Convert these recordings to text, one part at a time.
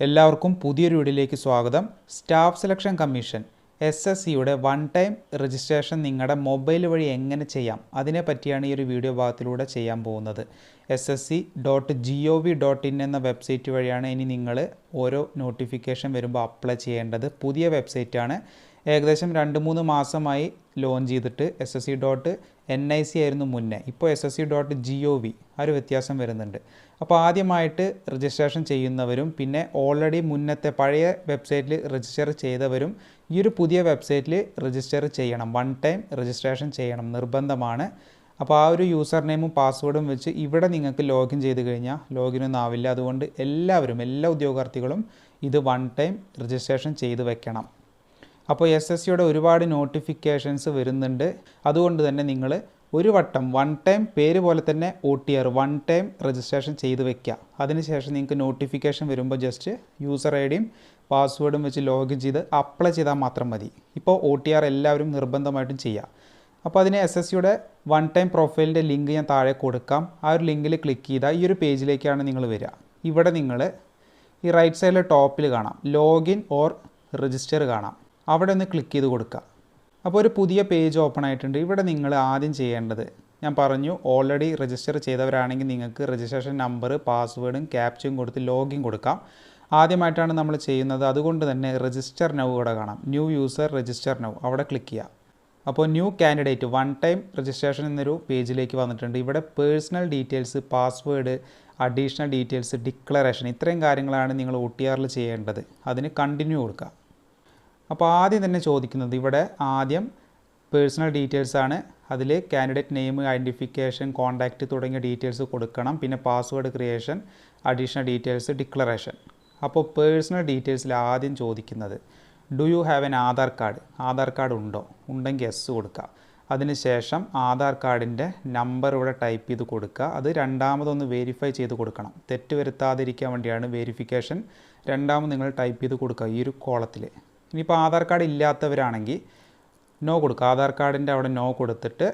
എല്ലാവർക്കും പുതിയൊരു വീഡിയോയിലേക്ക് സ്വാഗതം. Staff selection commission S S സിയുടെ വൺ ടൈം രജിസ്ട്രേഷൻ നിങ്ങളുടെ മൊബൈൽ വഴി എങ്ങനെ ചെയ്യാം? അതിനെ പറ്റിയാണ് ഈ ഒരു വീഡിയോ ഭാഗത്തിലൂടെ ചെയ്യാൻ പോകുന്നത്. S S C dot G O V dot in എന്ന വെബ്സൈറ്റ് വഴിയാണ് ഇനി നിങ്ങൾ ഓരോ നോട്ടിഫിക്കേഷൻ വരുമ്പോൾ അപ്ലൈ ചെയ്യേണ്ടത്. പുതിയ വെബ്സൈറ്റാണ് ഏകദേശം രണ്ട് മൂന്ന് മാസമായി ലോഞ്ച് ചെയ്തിട്ട് S S C dot N I C ആയിരുന്നു മുന്നേ. ഇപ്പോൾ S S C dot G O V ആ ഒരു വ്യത്യാസം വരുന്നുണ്ട്. അപ്പോൾ ആദ്യമായിട്ട് രജിസ്ട്രേഷൻ ചെയ്യുന്നവരും പിന്നെ ഓൾറെഡി മുന്നത്തെ പഴയ വെബ്സൈറ്റിൽ രജിസ്റ്റർ ചെയ്തവരും ഈ ഒരു പുതിയ വെബ്സൈറ്റിൽ രജിസ്റ്റർ ചെയ്യണം. വൺ ടൈം രജിസ്ട്രേഷൻ ചെയ്യണം. നിർബന്ധമാണ്. അപ്പോൾ ആ ഒരു യൂസർ നെയിമും പാസ്വേഡും വെച്ച് ഇവിടെ നിങ്ങൾക്ക് ലോഗിൻ ചെയ്ത് കഴിഞ്ഞാൽ ലോഗിൻ ഒന്നും ആവില്ല. അതുകൊണ്ട് എല്ലാവരും എല്ലാ ഉദ്യോഗാർത്ഥികളും ഇത് വൺ ടൈം രജിസ്ട്രേഷൻ ചെയ്ത് വെക്കണം. അപ്പോൾ എസ് എസ് സിയുടെ ഒരുപാട് നോട്ടിഫിക്കേഷൻസ് വരുന്നുണ്ട്. അതുകൊണ്ട് തന്നെ നിങ്ങൾ ഒരു വട്ടം വൺ ടൈം പേര് പോലെ തന്നെ O T R one time registration ചെയ്ത് വെക്കുക. അതിനുശേഷം നിങ്ങൾക്ക് നോട്ടിഫിക്കേഷൻ വരുമ്പോൾ ജസ്റ്റ് യൂസർ ഐ ഡിയും പാസ്വേഡും വെച്ച് ലോഗിൻ ചെയ്ത് അപ്ലൈ ചെയ്താൽ മാത്രം മതി. ഇപ്പോൾ ഒ ടി ആർ എല്ലാവരും നിർബന്ധമായിട്ടും ചെയ്യുക. അപ്പോൾ അതിന് എസ് എസ് സിയുടെ വൺ ടൈം പ്രൊഫൈലിന്റെ ലിങ്ക് ഞാൻ താഴെ കൊടുക്കാം. ആ ഒരു ലിങ്കിൽ ക്ലിക്ക് ചെയ്താൽ ഈ ഒരു പേജിലേക്കാണ് നിങ്ങൾ വരിക. ഇവിടെ നിങ്ങൾ ഈ റൈറ്റ് സൈഡിലെ ടോപ്പിൽ കാണാം. ലോഗിൻ ഓർ രജിസ്റ്റർ കാണാം. അവിടെ ഒന്ന് ക്ലിക്ക് ചെയ്ത് കൊടുക്കുക അപ്പോൾ ഒരു പുതിയ പേജ് ഓപ്പൺ ആയിട്ടുണ്ട്. ഇവിടെ നിങ്ങൾ ആദ്യം ചെയ്യേണ്ടത് ഞാൻ പറഞ്ഞു ഓൾറെഡി രജിസ്റ്റർ ചെയ്തവരാണെങ്കിൽ നിങ്ങൾക്ക് രജിസ്ട്രേഷൻ നമ്പർ പാസ്വേഡും ക്യാപ്ചയും കൊടുത്ത് ലോഗിൻ കൊടുക്കാം. ആദ്യമായിട്ടാണ് നമ്മൾ ചെയ്യുന്നത്. അതുകൊണ്ട് തന്നെ രജിസ്റ്റർ നൗ ഇവിടെ കാണാം. ന്യൂ യൂസർ രജിസ്റ്റർ നൗ അവിടെ ക്ലിക്ക് ചെയ്യുക അപ്പോൾ new candidate one time registration എന്നൊരു പേജിലേക്ക് വന്നിട്ടുണ്ട്. ഇവിടെ personal details password additional details declaration ഇത്രയും കാര്യങ്ങളാണ് നിങ്ങൾ ഒ ടി ആറിൽ ചെയ്യേണ്ടത്. അതിന് കണ്ടിന്യൂ കൊടുക്കുക അപ്പോൾ ആദ്യം തന്നെ ചോദിക്കുന്നത് ഇവിടെ ആദ്യം പേഴ്സണൽ ഡീറ്റെയിൽസ് ആണ്. അതിൽ കാൻഡിഡേറ്റ് നെയിം ഐഡന്റിഫിക്കേഷൻ കോൺടാക്റ്റ് തുടങ്ങിയ ഡീറ്റെയിൽസ് കൊടുക്കണം. പിന്നെ password creation additional details declaration അപ്പോൾ പേഴ്സണൽ ഡീറ്റെയിൽസിൽ ആദ്യം ചോദിക്കുന്നത് do you have an Aadhaar card Aadhaar card ഉണ്ടോ? ഉണ്ടെങ്കിൽ എസ് കൊടുക്കുക. അതിനുശേഷം ആധാർ കാർഡിന്റെ നമ്പർ ഇവിടെ ടൈപ്പ് ചെയ്ത് കൊടുക്കുക. അത് രണ്ടാമതൊന്ന് വെരിഫൈ ചെയ്ത് കൊടുക്കണം. തെറ്റ് വരുത്താതിരിക്കാൻ വേണ്ടിയാണ് വെരിഫിക്കേഷൻ രണ്ടാമത് നിങ്ങൾ ടൈപ്പ് ചെയ്ത് കൊടുക്കുക ഈ ഒരു കോളത്തിൽ. ഇനിയിപ്പോൾ ആധാർ കാർഡ് ഇല്ലാത്തവരാണെങ്കിൽ നോ കൊടുക്കുക. ആധാർ കാർഡിന്റെ അവിടെ നോ കൊടുത്തിട്ട്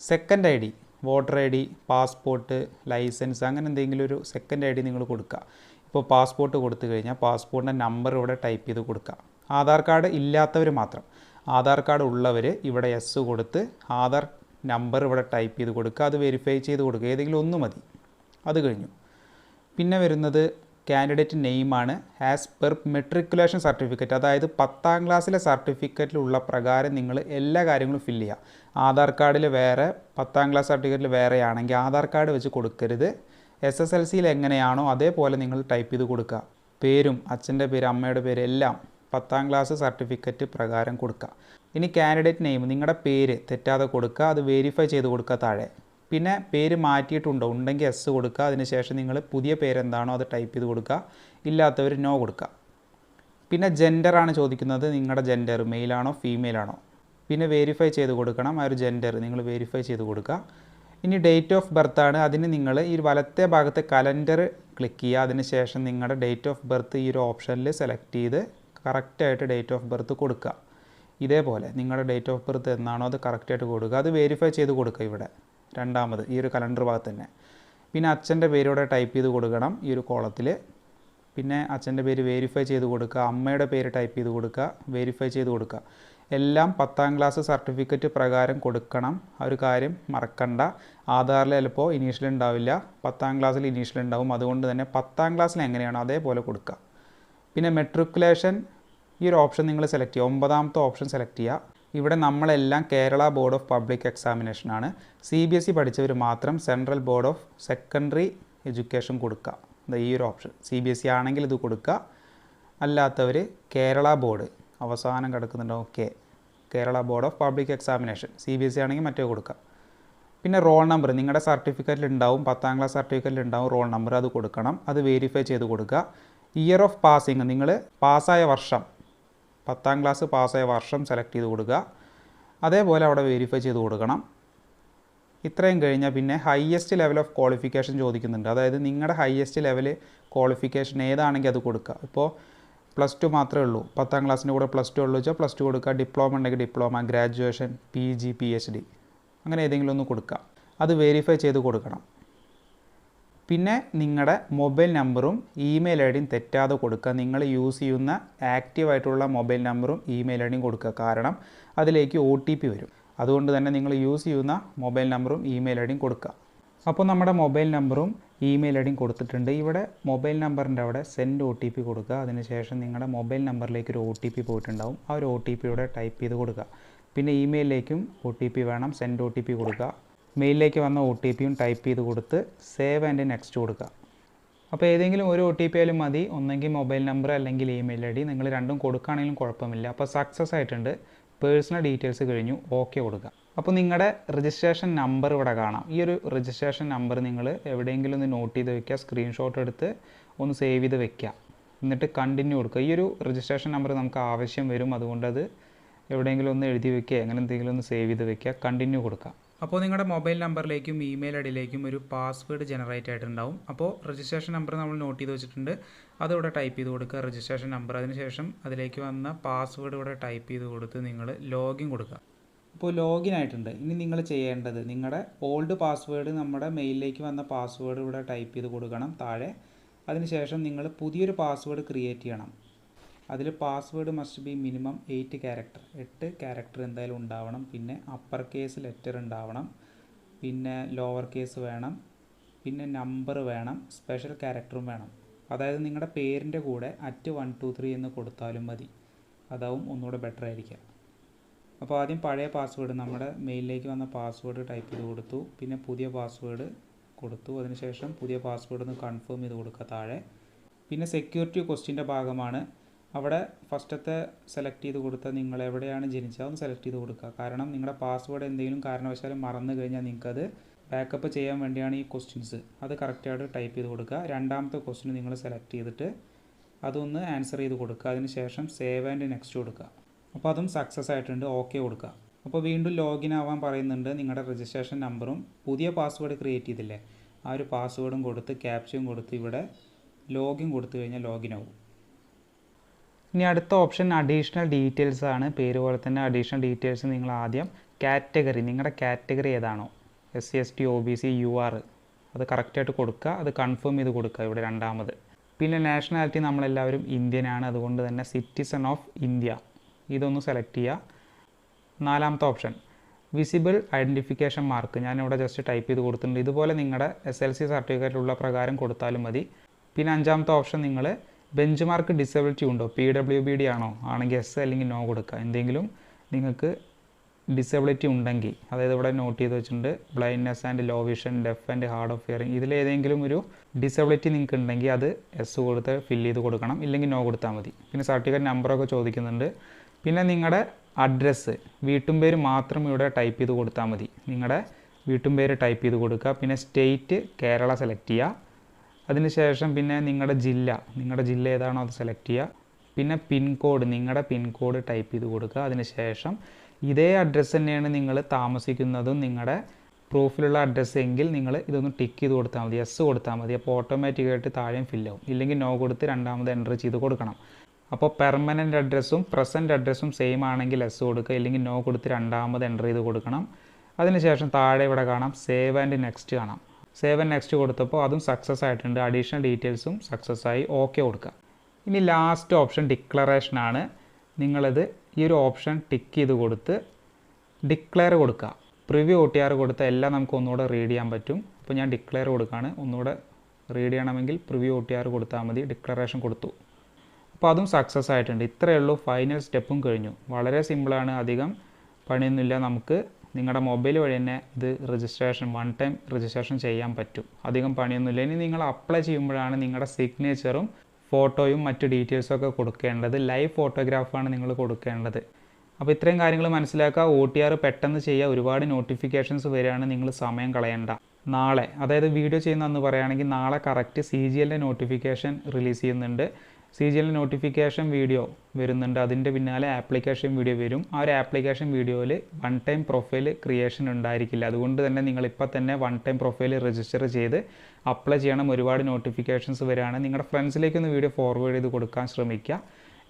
second I D voter I D passport licence അങ്ങനെ എന്തെങ്കിലും ഒരു സെക്കൻഡ് ഐ ഡി നിങ്ങൾ കൊടുക്കുക. ഇപ്പോൾ പാസ്പോർട്ട് കൊടുത്തു കഴിഞ്ഞാൽ പാസ്പോർട്ടിന്റെ നമ്പർ ഇവിടെ ടൈപ്പ് ചെയ്ത് കൊടുക്കുക. ആധാർ കാർഡ് ഇല്ലാത്തവർ മാത്രം. ആധാർ കാർഡ് ഉള്ളവർ ഇവിടെ എസ് കൊടുത്ത് ആധാർ നമ്പർ ഇവിടെ ടൈപ്പ് ചെയ്ത് കൊടുക്കുക. അത് വെരിഫൈ ചെയ്ത് കൊടുക്കുക. ഏതെങ്കിലും ഒന്ന് മതി. അത് കഴിഞ്ഞു. പിന്നെ വരുന്നത് കാൻഡിഡേറ്റ് നെയിമാണ് ആസ് പെർ മെട്രിക്കുലേഷൻ സർട്ടിഫിക്കറ്റ് അതായത് പത്താം ക്ലാസ്സിലെ സർട്ടിഫിക്കറ്റിലുള്ള പ്രകാരം നിങ്ങൾ എല്ലാ കാര്യങ്ങളും ഫില്ല് ചെയ്യുക. ആധാർ കാർഡിൽ വേറെ പത്താം ക്ലാസ് സർട്ടിഫിക്കറ്റിൽ വേറെയാണെങ്കിൽ ആധാർ കാർഡ് വെച്ച് കൊടുക്കരുത്. എസ് എസ് എൽ സിയിൽ എങ്ങനെയാണോ അതേപോലെ നിങ്ങൾ ടൈപ്പ് ചെയ്ത് കൊടുക്കുക. പേരും അച്ഛന്റെ പേര് അമ്മയുടെ പേര് എല്ലാം പത്താം ക്ലാസ് സർട്ടിഫിക്കറ്റ് പ്രകാരം കൊടുക്കുക. ഇനി കാൻഡിഡേറ്റ് നെയിം നിങ്ങളുടെ പേര് തെറ്റാതെ കൊടുക്കുക അത് വെരിഫൈ ചെയ്ത് കൊടുക്കുക താഴെ. പിന്നെ പേര് മാറ്റിയിട്ടുണ്ടോ? ഉണ്ടെങ്കിൽ എസ് കൊടുക്കുക. അതിനുശേഷം നിങ്ങൾ പുതിയ പേരെന്താണോ അത് ടൈപ്പ് ചെയ്ത് കൊടുക്കുക. ഇല്ലാത്തവർ നോ കൊടുക്കുക. പിന്നെ ജെൻഡറാണ് ചോദിക്കുന്നത്. നിങ്ങളുടെ ജെൻഡർ മെയിലാണോ ഫീമെയിലാണോ പിന്നെ വെരിഫൈ ചെയ്ത് കൊടുക്കണം. ആ ഒരു ജെൻഡർ നിങ്ങൾ വെരിഫൈ ചെയ്ത് കൊടുക്കുക. ഇനി ഡേറ്റ് ഓഫ് ബർത്ത് ആണ്. അതിന് നിങ്ങൾ ഈ വലത്തെ ഭാഗത്തെ കലണ്ടർ ക്ലിക്ക് ചെയ്യുക. അതിനുശേഷം നിങ്ങളുടെ ഡേറ്റ് ഓഫ് ബർത്ത് ഈ ഒരു ഓപ്ഷനിൽ സെലക്ട് ചെയ്ത് കറക്റ്റായിട്ട് ഡേറ്റ് ഓഫ് ബർത്ത് കൊടുക്കുക. ഇതേപോലെ നിങ്ങളുടെ ഡേറ്റ് ഓഫ് ബർത്ത് എന്നാണോ അത് കറക്റ്റായിട്ട് കൊടുക്കുക. അത് വെരിഫൈ ചെയ്ത് കൊടുക്കുക ഇവിടെ. രണ്ടാമത് ഈ ഒരു കലണ്ടർ ഭാഗത്ത് തന്നെ. പിന്നെ അച്ഛന്റെ പേരോടെ ടൈപ്പ് ചെയ്ത് കൊടുക്കണം ഈ ഒരു കോളത്തിൽ പിന്നെ അച്ഛന്റെ പേര് വെരിഫൈ ചെയ്ത് കൊടുക്കുക അമ്മയുടെ പേര് ടൈപ്പ് ചെയ്ത് കൊടുക്കുക വെരിഫൈ ചെയ്ത് കൊടുക്കുക. എല്ലാം പത്താം ക്ലാസ് സർട്ടിഫിക്കറ്റ് പ്രകാരം കൊടുക്കണം. ആ ഒരു കാര്യം മറക്കണ്ട. ആധാറിൽ ചിലപ്പോൾ ഇനീഷ്യൽ ഉണ്ടാവില്ല. പത്താം ക്ലാസ്സിൽ ഇനീഷ്യൽ ഉണ്ടാവും. അതുകൊണ്ട് തന്നെ പത്താം ക്ലാസ്സിൽ എങ്ങനെയാണോ അതേപോലെ കൊടുക്കുക. പിന്നെ മെട്രിക്കുലേഷൻ ഈ ഒരു ഓപ്ഷൻ നിങ്ങൾ സെലക്ട് ചെയ്യുക. ഒമ്പതാമത്തെ ഓപ്ഷൻ സെലക്ട് ചെയ്യുക. ഇവിടെ നമ്മളെല്ലാം കേരള ബോർഡ് ഓഫ് പബ്ലിക് എക്സാമിനേഷനാണ്. സി ബി എസ് ഇ പഠിച്ചവർ മാത്രം central board of secondary education കൊടുക്കുക. ഈ ഒരു option. C B S E ആണെങ്കിൽ ഇത് കൊടുക്കുക. അല്ലാത്തവർ കേരള ബോർഡ്. അവസാനം കിടക്കുന്നുണ്ടാവും K Kerala board of public examination. C B S E ആണെങ്കിൽ മറ്റേ കൊടുക്കുക. പിന്നെ റോൾ നമ്പർ. നിങ്ങളുടെ സർട്ടിഫിക്കറ്റിൽ ഉണ്ടാവും. പത്താം ക്ലാസ് സർട്ടിഫിക്കറ്റിൽ ഉണ്ടാവും റോൾ നമ്പർ. അത് കൊടുക്കണം. അത് വെരിഫൈ ചെയ്ത് കൊടുക്കുക. ഇയർ ഓഫ് പാസിങ് നിങ്ങൾ പാസ്സായ വർഷം പത്താം ക്ലാസ് പാസ്സായ വർഷം സെലക്ട് ചെയ്ത് കൊടുക്കുക. അതേപോലെ അവിടെ വെരിഫൈ ചെയ്ത് കൊടുക്കണം. ഇത്രയും കഴിഞ്ഞാൽ പിന്നെ ഹയസ്റ്റ് ലെവൽ ഓഫ് ക്വാളിഫിക്കേഷൻ ചോദിക്കുന്നുണ്ട്. അതായത് നിങ്ങളുടെ ഹയസ്റ്റ് ലെവൽ ക്വാളിഫിക്കേഷൻ ഏതാണെങ്കിൽ അത് കൊടുക്കുക. ഇപ്പോൾ പ്ലസ് ടു മാത്രമേ ഉള്ളൂ. പത്താം ക്ലാസ്സിന്റെ കൂടെ പ്ലസ് ടു ഉള്ളൂ വെച്ചാൽ പ്ലസ് ടു കൊടുക്കുക. ഡിപ്ലോമ ഉണ്ടെങ്കിൽ diploma graduation P G P H D അങ്ങനെ ഏതെങ്കിലും ഒന്ന് കൊടുക്കുക. അത് വെരിഫൈ ചെയ്ത് കൊടുക്കണം. പിന്നെ നിങ്ങളുടെ മൊബൈൽ നമ്പറും ഇമെയിൽ ഐ ഡിയും തെറ്റാതെ കൊടുക്കുക. നിങ്ങൾ യൂസ് ചെയ്യുന്ന ആക്റ്റീവായിട്ടുള്ള മൊബൈൽ നമ്പറും ഇമെയിൽ ഐ ഡിയും കൊടുക്കുക. കാരണം അതിലേക്ക് ഒ ടി പി വരും. അതുകൊണ്ട് തന്നെ നിങ്ങൾ യൂസ് ചെയ്യുന്ന മൊബൈൽ നമ്പറും ഇമെയിൽ ഐ ഡിയും കൊടുക്കുക. അപ്പോൾ നമ്മുടെ മൊബൈൽ നമ്പറും ഇമെയിൽ ഐ ഡിയും കൊടുത്തിട്ടുണ്ട്. ഇവിടെ മൊബൈൽ നമ്പറിന്റെ അവിടെ സെൻഡ് ഒ ടി പി കൊടുക്കുക. അതിനുശേഷം നിങ്ങളുടെ മൊബൈൽ നമ്പറിലേക്ക് ഒരു ഒ ടി പി പോയിട്ടുണ്ടാവും. ആ ഒരു ഒ ടി പി ഇവിടെ ടൈപ്പ് ചെയ്ത് കൊടുക്കുക. പിന്നെ ഇമെയിലിലേക്കും ഒ ടി പി വേണം. സെൻഡ് ഒ ടി പി കൊടുക്കുക. മെയിലിലേക്ക് വന്ന ഒ ടി പിയും ടൈപ്പ് ചെയ്ത് കൊടുത്ത് സേവ് ആൻഡ് നെക്സ്റ്റ് കൊടുക്കുക. അപ്പോൾ ഏതെങ്കിലും ഒരു ഒ ടി പി ആയാലും മതി. ഒന്നെങ്കിൽ മൊബൈൽ നമ്പർ അല്ലെങ്കിൽ ഇമെയിൽ ഐ ഡി നിങ്ങൾ രണ്ടും കൊടുക്കുകയാണെങ്കിലും കുഴപ്പമില്ല. അപ്പോൾ സക്സസ് ആയിട്ടുണ്ട്. പേഴ്സണൽ ഡീറ്റെയിൽസ് കഴിഞ്ഞു. ഓക്കെ കൊടുക്കുക. അപ്പോൾ നിങ്ങളുടെ രജിസ്ട്രേഷൻ നമ്പർ ഇവിടെ കാണാം. ഈ ഒരു രജിസ്ട്രേഷൻ നമ്പർ നിങ്ങൾ എവിടെയെങ്കിലും ഒന്ന് നോട്ട് ചെയ്ത് വെക്കുക. സ്ക്രീൻഷോട്ട് എടുത്ത് ഒന്ന് സേവ് ചെയ്ത് വെക്കുക. എന്നിട്ട് കണ്ടിന്യൂ കൊടുക്കുക. ഈ ഒരു രജിസ്ട്രേഷൻ നമ്പർ നമുക്ക് ആവശ്യം വരും. അതുകൊണ്ട് അത് എവിടെയെങ്കിലും ഒന്ന് എഴുതി വെക്കുക. അങ്ങനെ എന്തെങ്കിലും ഒന്ന് സേവ് ചെയ്ത് വെക്കുക. കണ്ടിന്യൂ കൊടുക്കുക. അപ്പോൾ നിങ്ങളുടെ മൊബൈൽ നമ്പറിലേക്കും ഇമെയിൽ ഐഡിയിലേക്കും ഒരു പാസ്വേഡ് ജനറേറ്റ് ആയിട്ടുണ്ടാവും. അപ്പോൾ രജിസ്ട്രേഷൻ നമ്പർ നമ്മൾ നോട്ട് ചെയ്ത് വെച്ചിട്ടുണ്ട്. അതിവിടെ ടൈപ്പ് ചെയ്ത് കൊടുക്കുക. രജിസ്ട്രേഷൻ നമ്പർ അതിനുശേഷം അതിലേക്ക് വന്ന പാസ്വേഡ് ഇവിടെ ടൈപ്പ് ചെയ്ത് കൊടുത്ത് നിങ്ങൾ ലോഗിൻ കൊടുക്കുക. അപ്പോൾ ലോഗിൻ ആയിട്ടുണ്ട്. ഇനി നിങ്ങൾ ചെയ്യേണ്ടത് നിങ്ങളുടെ ഓൾഡ് പാസ്വേഡ് നമ്മുടെ മെയിലിലേക്ക് വന്ന പാസ്വേഡ് ഇവിടെ ടൈപ്പ് ചെയ്ത് കൊടുക്കണം. താഴെ അതിനുശേഷം നിങ്ങൾ പുതിയൊരു പാസ്വേഡ് ക്രിയേറ്റ് ചെയ്യണം. അതിൽ password must be minimum eight character എട്ട് ക്യാരക്ടർ എന്തായാലും ഉണ്ടാവണം. പിന്നെ അപ്പർ കേസ് ലെറ്റർ ഉണ്ടാവണം. പിന്നെ ലോവർ കേസ് വേണം. പിന്നെ നമ്പർ വേണം. സ്പെഷ്യൽ ക്യാരക്ടറും വേണം. അതായത് നിങ്ങളുടെ പേരിന്റെ കൂടെ അറ്റ് വൺ ടു ത്രീ എന്ന് കൊടുത്താലും മതി. അതാവും ഒന്നുകൂടെ ബെറ്റർ ആയിരിക്കുക അപ്പോൾ ആദ്യം പഴയ പാസ്വേഡ് നമ്മുടെ മെയിലിലേക്ക് വന്ന പാസ്വേഡ് ടൈപ്പ് ചെയ്ത് കൊടുത്തു. പിന്നെ പുതിയ പാസ്വേഡ് കൊടുത്തു. അതിനുശേഷം പുതിയ പാസ്വേഡ് ഒന്ന് കൺഫേം ചെയ്ത് കൊടുക്കുക താഴെ. പിന്നെ സെക്യൂരിറ്റി ക്വസ്റ്റ്യന്റെ ഭാഗമാണ്. അവിടെ ഫസ്റ്റത്തെ സെലക്ട് ചെയ്ത് കൊടുത്ത നിങ്ങൾ എവിടെയാണ് ജനിച്ചത് ഒന്ന് സെലക്ട് ചെയ്ത് കൊടുക്കുക. കാരണം നിങ്ങളുടെ പാസ്വേഡ് എന്തെങ്കിലും കാരണവശാലും മറന്നു കഴിഞ്ഞാൽ നിങ്ങൾക്കത് ബാക്കപ്പ് ചെയ്യാൻ വേണ്ടിയാണ് ഈ ക്വസ്റ്റ്യൻസ് അത് കറക്റ്റായിട്ട് ടൈപ്പ് ചെയ്ത് കൊടുക്കുക. രണ്ടാമത്തെ ക്വസ്റ്റ്യൻ നിങ്ങൾ സെലക്ട് ചെയ്തിട്ട് അതൊന്ന് ആൻസർ ചെയ്ത് കൊടുക്കുക. അതിനുശേഷം സേവ് ആൻഡ് നെക്സ്റ്റ് കൊടുക്കുക. അപ്പോൾ അതും സക്സസ് ആയിട്ടുണ്ട്. ഓക്കെ കൊടുക്കുക. അപ്പോൾ വീണ്ടും ലോഗിൻ ആവാൻ പറയുന്നുണ്ട്. നിങ്ങളുടെ രജിസ്ട്രേഷൻ നമ്പറും പുതിയ പാസ്വേഡ് ക്രിയേറ്റ് ചെയ്തില്ലേ? ആ ഒരു പാസ്വേഡും കൊടുത്ത് ക്യാപ്ചയും കൊടുത്ത് ഇവിടെ ലോഗിൻ കൊടുത്തു കഴിഞ്ഞാൽ ലോഗിൻ ആവും. ഇനി അടുത്ത ഓപ്ഷൻ അഡീഷണൽ ഡീറ്റെയിൽസ് ആണ്. പേര് പോലെ തന്നെ അഡീഷണൽ ഡീറ്റെയിൽസ് നിങ്ങൾ ആദ്യം കാറ്റഗറി നിങ്ങളുടെ കാറ്റഗറി ഏതാണോ? S C S T O B C U R അത് കറക്റ്റായിട്ട് കൊടുക്കുക അത് കൺഫേം ചെയ്ത് കൊടുക്കുക ഇവിടെ രണ്ടാമത്. പിന്നെ നാഷണാലിറ്റി നമ്മളെല്ലാവരും ഇന്ത്യനാണ് അതുകൊണ്ട് തന്നെ സിറ്റിസൺ ഓഫ് ഇന്ത്യ ഇതൊന്ന് സെലക്ട് ചെയ്യുക നാലാമത്തെ ഓപ്ഷൻ വിസിബിൾ ഐഡന്റിഫിക്കേഷൻ മാർക്ക് ഞാനിവിടെ ജസ്റ്റ് ടൈപ്പ് ചെയ്ത് കൊടുത്തിട്ടുണ്ട്. ഇതുപോലെ നിങ്ങളുടെ എസ് എൽ സി സർട്ടിഫിക്കറ്റിലുള്ള പ്രകാരം കൊടുത്താലും മതി. പിന്നെ അഞ്ചാമത്തെ ഓപ്ഷൻ നിങ്ങൾ ബെഞ്ച് മാർക്ക് ഡിസബിലിറ്റി ഉണ്ടോ? പി ഡബ്ല്യു ബി ഡി ആണോ? ആണെങ്കിൽ എസ് അല്ലെങ്കിൽ നോ കൊടുക്കുക. എന്തെങ്കിലും നിങ്ങൾക്ക് ഡിസബിലിറ്റി ഉണ്ടെങ്കിൽ അതായത് ഇവിടെ നോട്ട് ചെയ്ത് വെച്ചിട്ടുണ്ട് blindness and low vision deaf and hard of hearing ഇതിലേതെങ്കിലും ഒരു ഡിസബിലിറ്റി നിങ്ങൾക്ക് ഉണ്ടെങ്കിൽ അത് എസ് കൊടുത്ത് ഫില്ല് ചെയ്ത് കൊടുക്കണം. ഇല്ലെങ്കിൽ നോ കൊടുത്താൽ മതി. പിന്നെ സർട്ടിഫിക്കറ്റ് നമ്പറൊക്കെ ചോദിക്കുന്നുണ്ട്. പിന്നെ നിങ്ങളുടെ അഡ്രസ്സ് വീട്ടും പേര് മാത്രം ഇവിടെ ടൈപ്പ് ചെയ്ത് കൊടുത്താൽ മതി. നിങ്ങളുടെ വീട്ടും പേര് ടൈപ്പ് ചെയ്ത് കൊടുക്കുക. പിന്നെ സ്റ്റേറ്റ് കേരള സെലക്ട് ചെയ്യുക. അതിനുശേഷം പിന്നെ നിങ്ങളുടെ ജില്ല നിങ്ങളുടെ ജില്ല ഏതാണോ അത് സെലക്ട് ചെയ്യുക പിന്നെ പിൻകോഡ് നിങ്ങളുടെ പിൻകോഡ് ടൈപ്പ് ചെയ്ത് കൊടുക്കുക അതിനുശേഷം ഇതേ അഡ്രസ്സ് തന്നെയാണ് നിങ്ങൾ താമസിക്കുന്നതും നിങ്ങളുടെ പ്രൂഫിലുള്ള അഡ്രസ്സ് എങ്കിൽ നിങ്ങൾ ഇതൊന്ന് ടിക്ക് ചെയ്ത് കൊടുത്താൽ മതി. എസ് കൊടുത്താൽ മതി. അപ്പോൾ ഓട്ടോമാറ്റിക്കായിട്ട് താഴെയും ഫില്ലാവും ഇല്ലെങ്കിൽ നോ കൊടുത്ത് രണ്ടാമത് എന്റർ ചെയ്ത് കൊടുക്കണം. അപ്പോൾ പെർമനന്റ് അഡ്രസ്സും പ്രസന്റ് അഡ്രസ്സും സെയിം ആണെങ്കിൽ എസ് കൊടുക്കുക ഇല്ലെങ്കിൽ നോ കൊടുത്ത് രണ്ടാമത് എന്റർ ചെയ്ത് കൊടുക്കണം. അതിനുശേഷം താഴെ ഇവിടെ കാണാം. സേവ് ആൻഡ് നെക്സ്റ്റ് കാണാം. സേവ് നെക്സ്റ്റ് കൊടുത്തപ്പോൾ അതും സക്സസ് ആയിട്ടുണ്ട്. അഡീഷണൽ ഡീറ്റെയിൽസും സക്സസ് ആയി ഓക്കെ കൊടുക്കുക ഇനി ലാസ്റ്റ് ഓപ്ഷൻ ഡിക്ലറേഷൻ ആണ്. നിങ്ങളത് ഈ ഒരു ഓപ്ഷൻ ടിക്ക് ചെയ്ത് കൊടുത്ത് ഡിക്ലെയർ കൊടുക്കുക പ്രിവ്യൂ ഒ ടി ആർ കൊടുത്ത എല്ലാം നമുക്ക് ഒന്നുകൂടെ റീഡ് ചെയ്യാൻ പറ്റും. അപ്പോൾ ഞാൻ ഡിക്ലെയർ കൊടുക്കുകയാണ് ഒന്നുകൂടെ റീഡ് ചെയ്യണമെങ്കിൽ പ്രിവ്യൂ ഒ ടി ആർ കൊടുത്താൽ മതി. ഡിക്ലറേഷൻ കൊടുത്തു. അപ്പോൾ അതും സക്സസ് ആയിട്ടുണ്ട്. ഇത്രയേ ഉള്ളൂ. ഫൈനൽ സ്റ്റെപ്പും കഴിഞ്ഞു. വളരെ സിമ്പിളാണ് അധികം പണിയൊന്നുമില്ല നമുക്ക്. നിങ്ങളുടെ മൊബൈൽ വഴി തന്നെ ഇത് രജിസ്ട്രേഷൻ വൺ ടൈം രജിസ്ട്രേഷൻ ചെയ്യാൻ പറ്റും. അധികം പണിയൊന്നുമില്ല. ഇനി നിങ്ങൾ അപ്ലൈ ചെയ്യുമ്പോഴാണ് നിങ്ങളുടെ സിഗ്നേച്ചറും ഫോട്ടോയും മറ്റു ഡീറ്റെയിൽസും ഒക്കെ കൊടുക്കേണ്ടത്. ലൈവ് ഫോട്ടോഗ്രാഫാണ് നിങ്ങൾ കൊടുക്കേണ്ടത്. അപ്പോൾ ഇത്രയും കാര്യങ്ങൾ മനസ്സിലാക്കുക. ഒ ടി ആർ പെട്ടെന്ന് ചെയ്യുക ഒരുപാട് നോട്ടിഫിക്കേഷൻസ് വരികയാണ്. നിങ്ങൾ സമയം കളയണ്ട. നാളെ അതായത് വീഡിയോ ചെയ്യുന്ന അന്ന് പറയുകയാണെങ്കിൽ നാളെ കറക്റ്റ് സി ജി എല്ലിന്റെ നോട്ടിഫിക്കേഷൻ റിലീസ് ചെയ്യുന്നുണ്ട്. സി ജി എല്ലിന്റെ നോട്ടിഫിക്കേഷൻ വീഡിയോ വരുന്നുണ്ട്. അതിന്റെ പിന്നാലെ ആപ്ലിക്കേഷൻ വീഡിയോ വരും. ആ ഒരു ആപ്ലിക്കേഷൻ വീഡിയോയിൽ വൺ ടൈം പ്രൊഫൈൽ ക്രിയേഷൻ ഉണ്ടായിരിക്കില്ല. അതുകൊണ്ട് തന്നെ നിങ്ങൾ ഇപ്പോൾ തന്നെ വൺ ടൈം പ്രൊഫൈൽ രജിസ്റ്റർ ചെയ്ത് അപ്ലൈ ചെയ്യണം. ഒരുപാട് നോട്ടിഫിക്കേഷൻസ് വരികയാണ്. നിങ്ങളുടെ ഫ്രണ്ട്സിലേക്കൊന്ന് വീഡിയോ ഫോർവേഡ് ചെയ്ത് കൊടുക്കാൻ ശ്രമിക്കുക.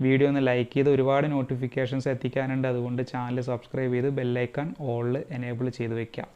വീഡിയോ ഒന്ന് ലൈക്ക് ചെയ്ത് ഒരുപാട് നോട്ടിഫിക്കേഷൻസ് എത്തിക്കാനുണ്ട്. അതുകൊണ്ട് ചാനൽ സബ്സ്ക്രൈബ് ചെയ്ത് ബെല്ലൈക്കൺ ഓൾ എനേബിൾ ചെയ്ത് വെക്കാം